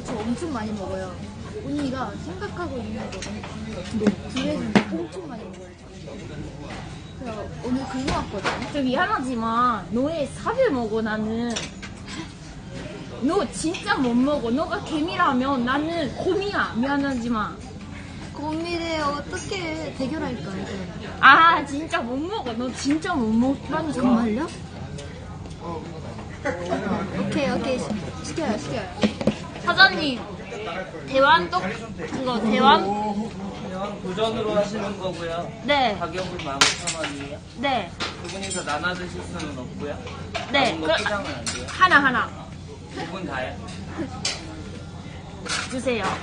언니가 저 엄청 많이 먹어요. 언니가 생각하고 있는 거 두레는 엄청 많이 먹어요. 그래서 오늘 긁어 왔거든요. 좀 미안하지만 너의 삽을 먹어 나는 너 진짜 못 먹어 너가 개미라면 나는 곰이야 미안하지만 고민해 어떻게 대결할까요? 아 진짜 못 먹어 너 진짜 못 먹다니 정말요? 오케이 오케이 시- 시켜요 시켜요. 사장님 대환떡 그거 대환 도전으로 하시는 거고요. 네 가격은 15,000원이에요. 네, 두 분이서 나눠 드실 수는 없고요. 네. 남은 거 그- 포장은 안 돼요. 하나 하나 두 분 다요. 주세요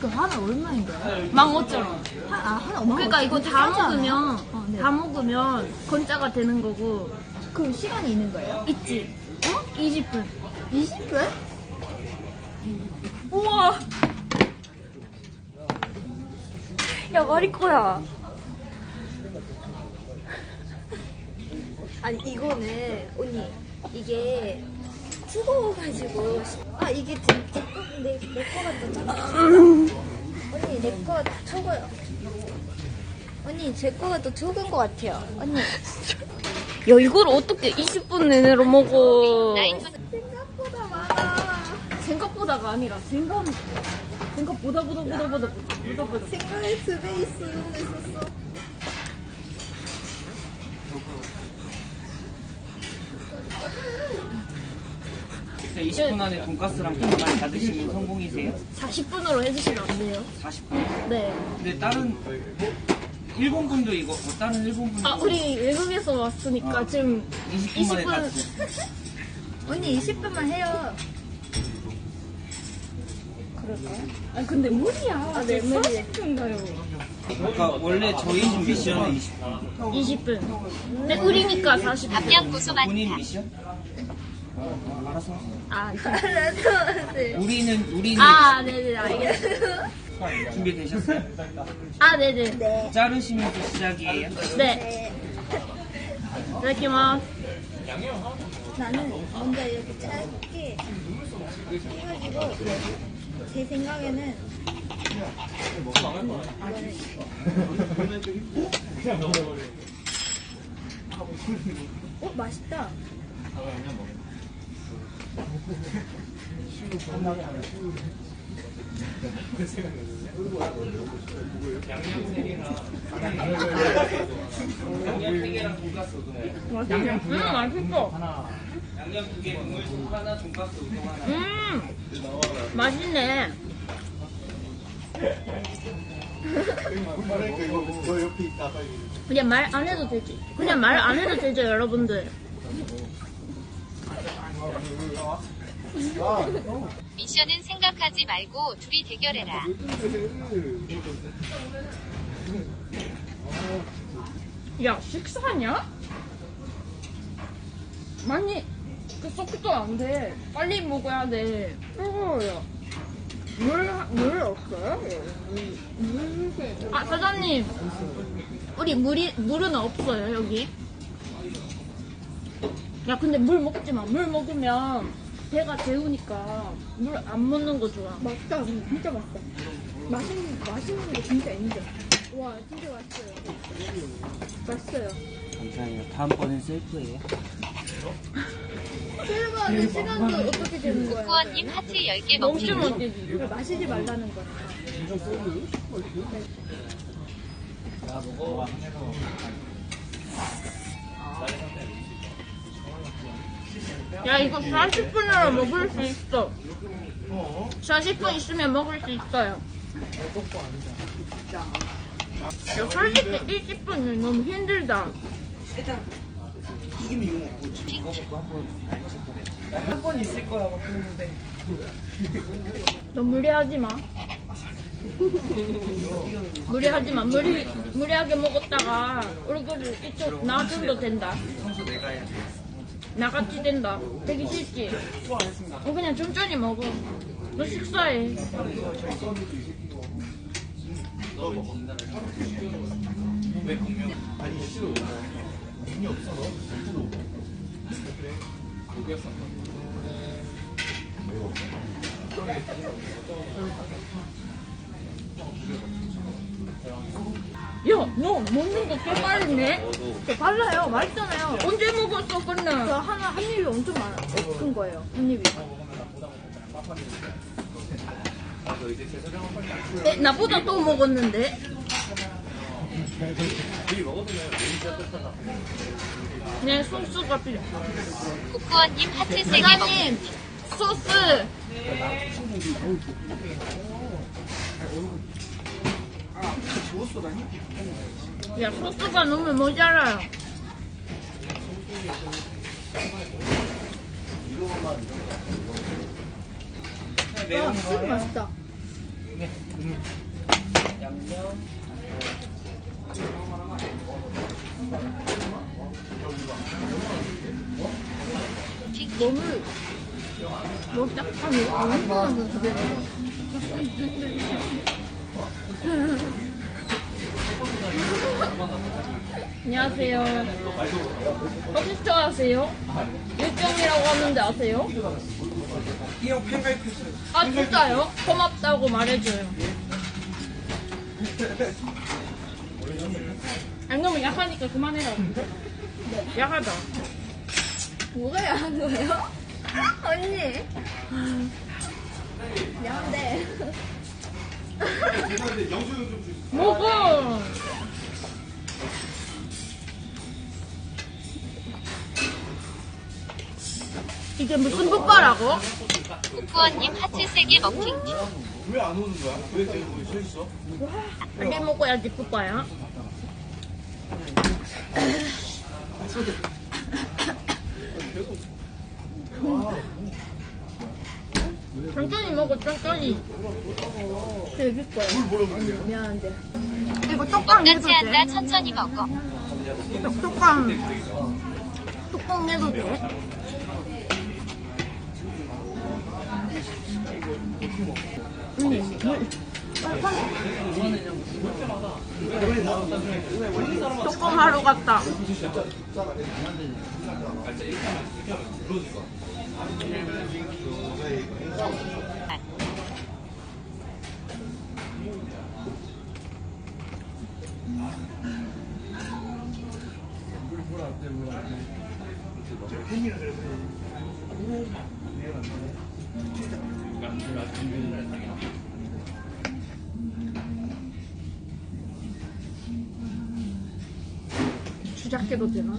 그 하나 얼마인가요? 15,000원 하, 아 하나 얼마? 그러니까 이거 다 먹으면 어, 네. 다 먹으면 건짜가 되는 거고 그 시간이 있는 거예요? 있지 어? 20분 20분? 우와. 야 말이 거야. 아니 이거는 언니 이게 뜨거워가지고 아 이게 내내 거가 더 작아 언니 내거 적어요. 언니 제 거가 더 적은 것 같아요. 언니. 야 이걸 어떻게 20분 내내로 먹어 보다가 아니라 생각 생각 보다 보다 보다 보다 보다 보다 생각에 두배 있으면 있었어 그래서 20분 안에 돈가스랑 반반 다 드시면 성공이세요? 40분으로 해주시면 안 돼요? 40분. 네. 근데 다른 일본 분도 이거 뭐 다른 일본 분도 아 우리 외국에서 왔으니까 지금 20분 만에 다 20분 드세요. 언니 20분만 해요 아 근데 무리야. 아, 네, 무리해. 40분 가요. 그러니까 원래 저희 집 미션은 20분. 20분. 근데 우리니까 40분. 본인 미션? 어, 하세요. 아, 알았어 네. 우리는 우리는 아 네네 알겠어요. 준비되셨어요? 아 네네. 네 자르시면서 시작이에요. 네. 네. 이렇게만. 나는 먼저 이렇게 짧게 해가지고 제 생각에는 어 맛있다. 양념 세 개랑 돈가스 우동. 음 맛있어. 양념 두 개, 국물 국 하나, 돈가스 우동 하나. 음 맛있네. 그냥 말 안 해도 되지. 그냥 말 안 해도 되죠 여러분들. 미션은 생각하지 말고 둘이 대결해라. 야 식사냐? 많이 그 속도 안 돼. 빨리 먹어야 돼. 뜨거워요. 물, 물 없어요? 아, 사장님. 우리 물이, 물은 없어요, 여기. 야, 근데 물 먹지 마. 물 먹으면 배가 재우니까 물 안 먹는 거 좋아. 맛있다. 진짜 맛있다. 맛있는 맛있는 게 진짜 인정. 와 진짜 맛있어요. 맛있어요. 감사해요. 다음번엔 셀프예요. 출근하는 시간도 어떻게 되는 거예요? 후원님 하트 10개 먹기. 맛있지. 그 마시지 말라는 거. 야 이거 40분으로 먹을 수 있어 40분 있으면 먹을 수 있어요 야 솔직히 20분은 너무 힘들다 한 번 있을 거라고 했는데. 너 무리하지 마. 무리하지 마. 무리, 무리하게 먹었다가 얼굴을 이쪽 나중도 된다. 청소 내가 해야 돼. 나같이 된다. 되기 싫지? 어 그냥 천천히 먹어. 너 식사해 야, 너 먹는 거 꽤 빠르네? 저 발라요. 맛있잖아요. 언제 먹었어, 근데? 저 하나 한 입이 엄청 많아. 어, 큰 거예요. 한 입이. 에, 나보다 또 먹었는데? 네, 소스가 필요. 국구원님 하트 3개 먹기. 사장님, 소스! 야, 소스가 너무 모자라요. 아, 진짜 맛있다. 양념. 너무 너무. 너무 두 개. 안녕하세요. 어디서 하세요? 일정이라고 하는데 아세요? 이형 팬가입했어요. 아, 진짜요? 고맙다고 말해줘요. 안 너무 약하니까 그만해라. 약하다. 뭐가 야한 거예요? 언니. 미안한데. 먹어! 이게 무슨 붓바라고? 국구원님 하트 3개 먹기. 왜안 오는 거야? 왜 계속 거기 서 있어? 빨리 먹어야지 붓바야. 천천히 먹어, 천천히. 언니 미안한데. 이거 떡방 해도 똑같이 한다 돼? 천천히 먹어. 떡- 떡방. 뚜껑 해도 돼? 언 니, 물. 떡방 하러 갔다. 주작해도 되나?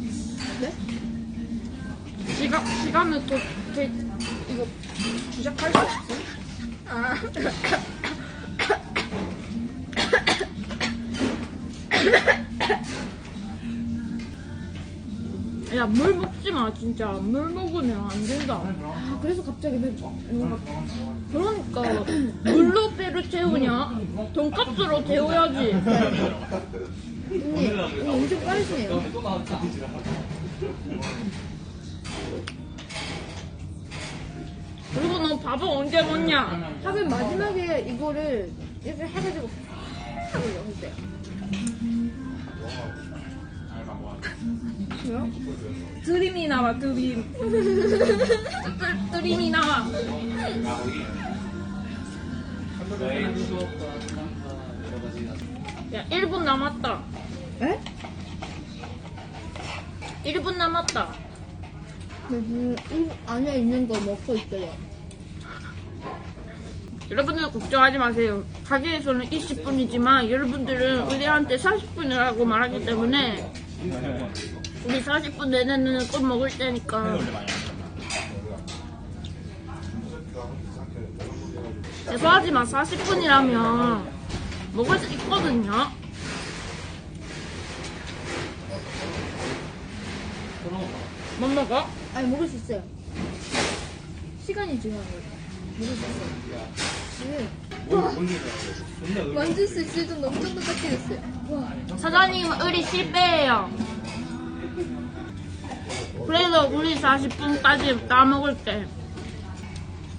네? 시간, 시간을 또, 되, 이거, 주작할 수 있어? 아. 야, 물 먹지 마, 진짜. 물 먹으면 안 된다. 아, 그래서 갑자기 배, 뭔가. 그러니까, 물로 배를 채우냐? 돈값으로 채워야지. 언니, 언니 엄청 빠르시네요. 그리고 너 밥은 언제 먹냐? 하긴 마지막에 이거를 이렇게 해가지고 하고. 왜요? 드림이 나와, 드림. 드- 드림이 나와. 야, 1분 남았다. 에? 1분 남았다. 여기 이 안에 있는 거 먹고 있어요. 여러분들 걱정하지 마세요. 가게에서는 20분이지만 여러분들은 우리한테 40분이라고 말하기 때문에 우리 40분 내내는 꼭 먹을 테니까 죄송하지만 40분이라면 먹을 수 있거든요. 못 먹어? 아니 먹을 수 있어요. 시간이 중요한 거예요. 먹을 수 있어요. 네. 만질 수 있을 정도 엄청 딱딱해졌어요. 와. 사장님 의리 실패해요. 그래서 우리 40분까지 다 먹을게.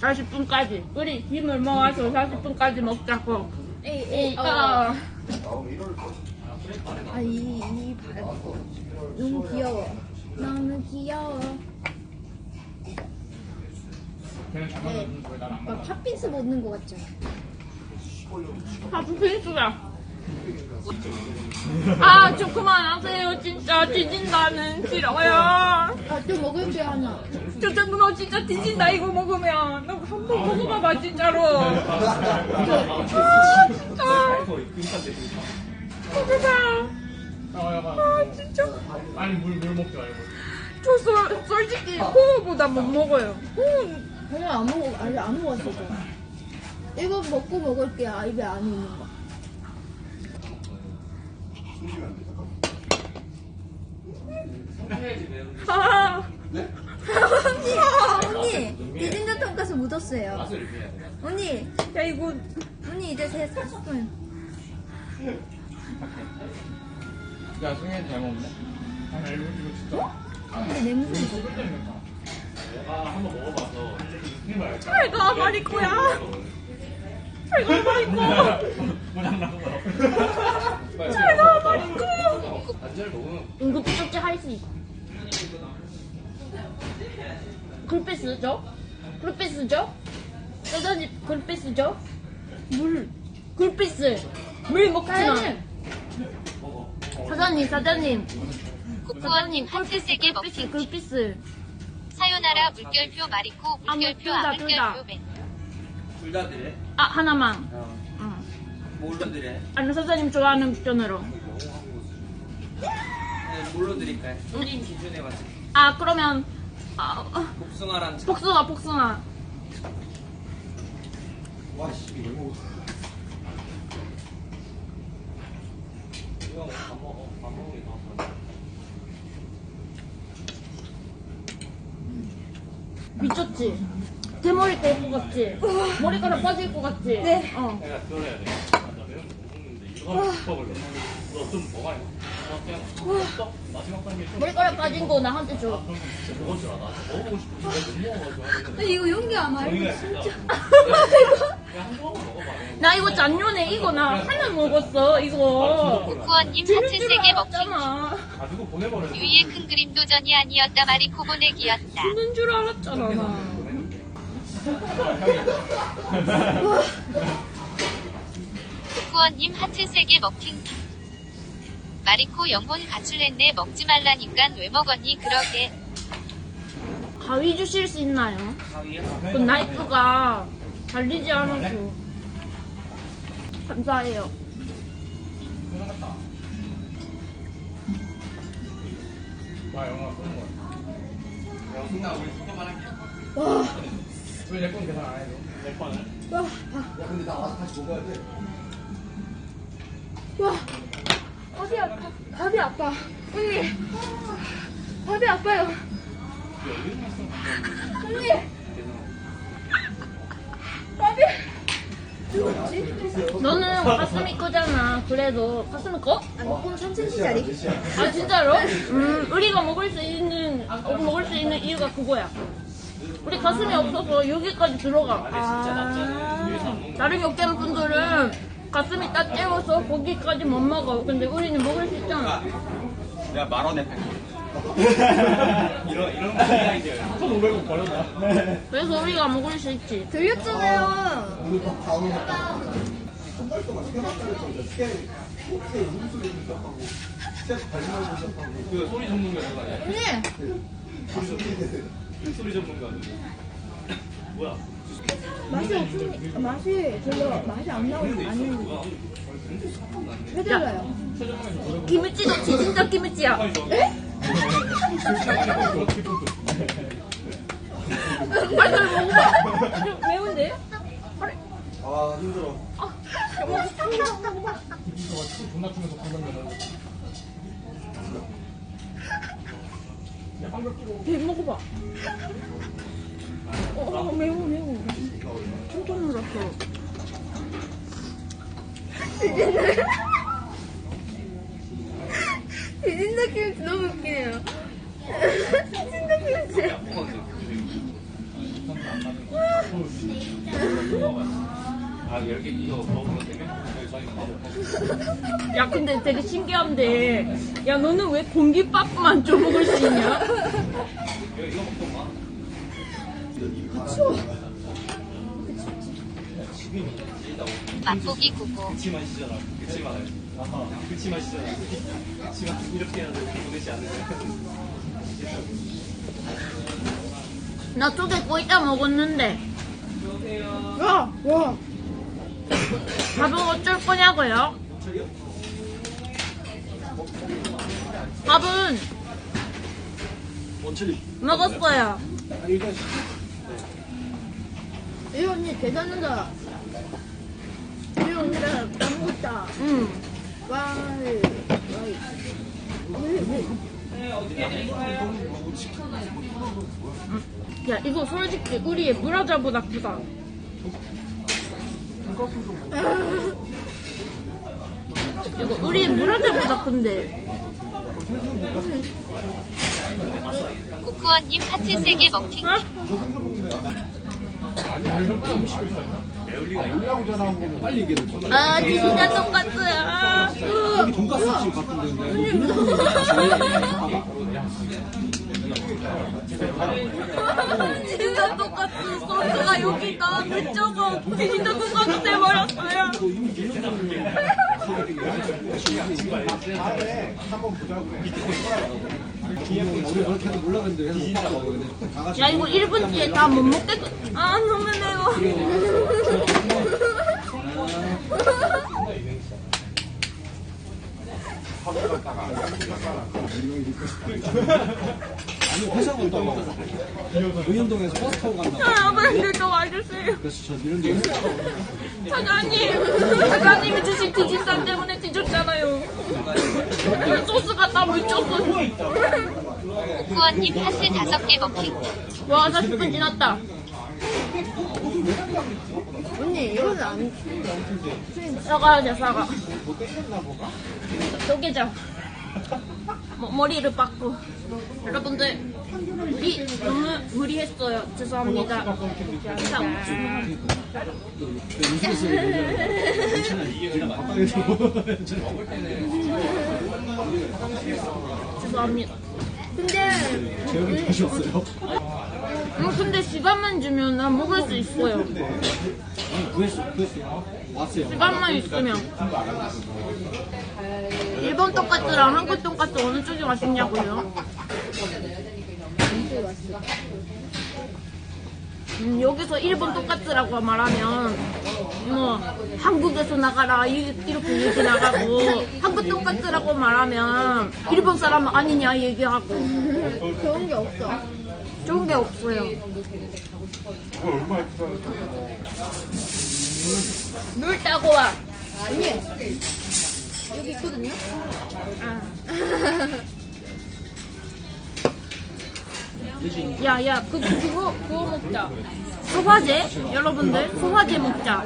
40분까지. 우리 힘을 모아서 40분까지 먹자고. 에이, 에이, 이거. 어. 아, 이, 이 발. 너무 귀여워. 너무 귀여워. 네. 막 팥빙수 먹는 거 같죠? 아, 부페이스야. 아, 좀 그만하세요. 진짜 뒤진다는 싫어요. 아, 또 먹을게요, 하나. 저 정도 진짜 뒤진다 이거 먹으면. 너 한번 먹어봐봐 진짜로. 아, 진짜. 먹어봐. 아, 진짜. 아니 물 물 먹지 말고. 저 솔, 솔직히 호흡보다 못 먹어요. 호흡. 그냥 안 먹어, 아니, 안 먹었어, 저. 이거 먹고 먹을게요, 아, 입에 안에 있는 거. 아, 언니, 디진저 돈가스 묻었어요. 언니, 야 이거 언니 이제 제 40분. 야 승현이 잘 먹네. 아니 이거 이거 진짜. 근데 냄새. 아 한번 먹어봐서. 정말. 잘가 마리코야. 잘가 마리코. 잘가 마리코. 안잘 먹으면 응급처치 할수 있어. 글패 쓰죠? 글패 쓰죠? 사장님 글패 쓰죠? 물. 글패 쓰. 물 먹지 마. 사장님 사장님. 국구원님 하트 세게 먹힌 글패 쓰. 사요나라 물결표 마리코 아, 물결표 둘 다, 둘 다. 아물결표 벤 둘다 드래? 아 하나만. 응. 뭘로 드래? 아니 사장님 좋아하는 편으로. 네, 뭘로 드릴까요? 손님 기준에 맞춰. 아 그러면 아, 아, 복숭아랑 차. 복숭아 복숭아. 미쳤지? 대머리 뗄것 같지? 머리카락 빠질 것 같지? 네. 어. 내가 들어야 돼. 나 매운 거 먹는데 이거 먹을래. 너좀 먹어야 돼. 어, 그냥 먹었어? 마지막 단계 좀. 머리카락 빠진 거 나한테 줘. 나 먹어보고 싶어. 먹어가지고. 이거 용기 안 말고. 우리가 진짜. 나 이거 작년에 이거 나 하나 먹었어 이거. 국구원님 지는 하트. 아 누구 보내버려. 유이의 큰 그림 도전이 아니었다 마리코 보내기였다 지는 줄 알았잖아 나. 국구원님 하트 세게 먹힌 마리코 영혼 가출했네 먹지 말라니깐 왜 먹었니 그러게 가위 주실 수 있나요? 가위야? 그 나이프가 달리지 않아서. 감사해요. 와 영화 쏘는 거야. 야 승나 우리 소개만 할게. 와, 왜내 건 계산 안 해도? 내 거는? 와, 와. 밥이 아파. 밥이 아파. 언니. 밥이 아파요. 언니. 너는 가슴이 크잖아. 그래도 가슴이 커? 아, 조금 3cm짜리? 아 진짜로? 음, 우리가 먹을 수 있는 어, 먹을 수 있는 이유가 그거야. 우리 가슴이 없어서 여기까지 들어가. 아. 다른 역경 분들은 가슴이 딱 째워서 거기까지 못 먹어. 근데 우리는 먹을 수 있잖아. 내가 만 원에 팔게. 이런 이런 이제. 1,500원 버렸나? 그래서 우리가 먹을 수 있지. 들렸잖아요. 그 소리 전문가 누가 아니야? 언니. 소리 전문가 누구? 뭐야? 맛이 없으니 맛이 별로 맛이 안 나오는 아니에요. 해달라요. 김치도 진짜 김치야. 빨리 먹어봐. 좀 매운데? 아 힘들어. 존나 방금 전에. 야 방금 끼고. 배 먹어봐. 어, 어, 매워, 매워. 깜짝 놀랐어. 진다 김치 너무 웃기네요. 디진다 김치. 야, 근데 되게 신기한데. 야, 너는 왜 공깃밥만 좀 먹을 수 있냐? 추워. 맛보기 구고. 그치만 시잖아. 그치만. 그치만 시잖아. 그치만 이렇게 해야 돼. 보내지 않으면. 나 쪽에 꼬이다 먹었는데. 와, 와. 밥은 어쩔 거냐고요? 밥은 먹었어요. 이 언니 대단하다. 이 언니랑 다 먹었다. 응. 와, 야 이거 솔직히 우리의 브라자보다 크다. 이거 우리의 브라자보다 큰데. 코코언님 하트 세개 먹힌 어? 아 진짜 똑같아. 돈가스 집 같은데 진짜 똑같아. 소스가 여기가 그쪽은 진짜 똑같아 돼버렸어요. 우리 그렇게 해도 몰라 근데 야 이거 1분 뒤에 다 못 먹겠어. 아 너무 매워. 아니 회사 갔다가 의현동에서 버스 타고 간다 아 근데 좀 와주세요. 그래서 저 이런 데 사장님, 사장님이 주신 디지털 때문에 뒤졌잖아요. 소스가 다 물쳤어. 코코언님 하트 다섯 개 먹힌 와, 40분 지났다. 언니 이거는 안. 사과야 돼, 사과. 쪼개자. 뭐, 머리를 빡고. 여러분들, 우리 너무 무리했어요. 죄송합니다. 자, 죄송합니다. 근데? 음, 근데 시간만 주면 난 먹을 수 있어요. 구했어 구했어 왔어요 시간만 있으면. 일본 돈까스랑 한국 돈까스 어느 쪽이 맛있냐고요? 음, 여기서 일본 돈까스라고 말하면 뭐 한국에서 나가라 이- 이렇게 얘기 나가고 한국 돈까스라고 말하면 일본 사람 아니냐 얘기하고 좋은 게 없어. 좋은 게 없어요. 물 따고 와. 언니 여기 있거든요. 야, 야, 그, 그거, 그거 먹자. 소화제? 여러분들, 소화제 먹자.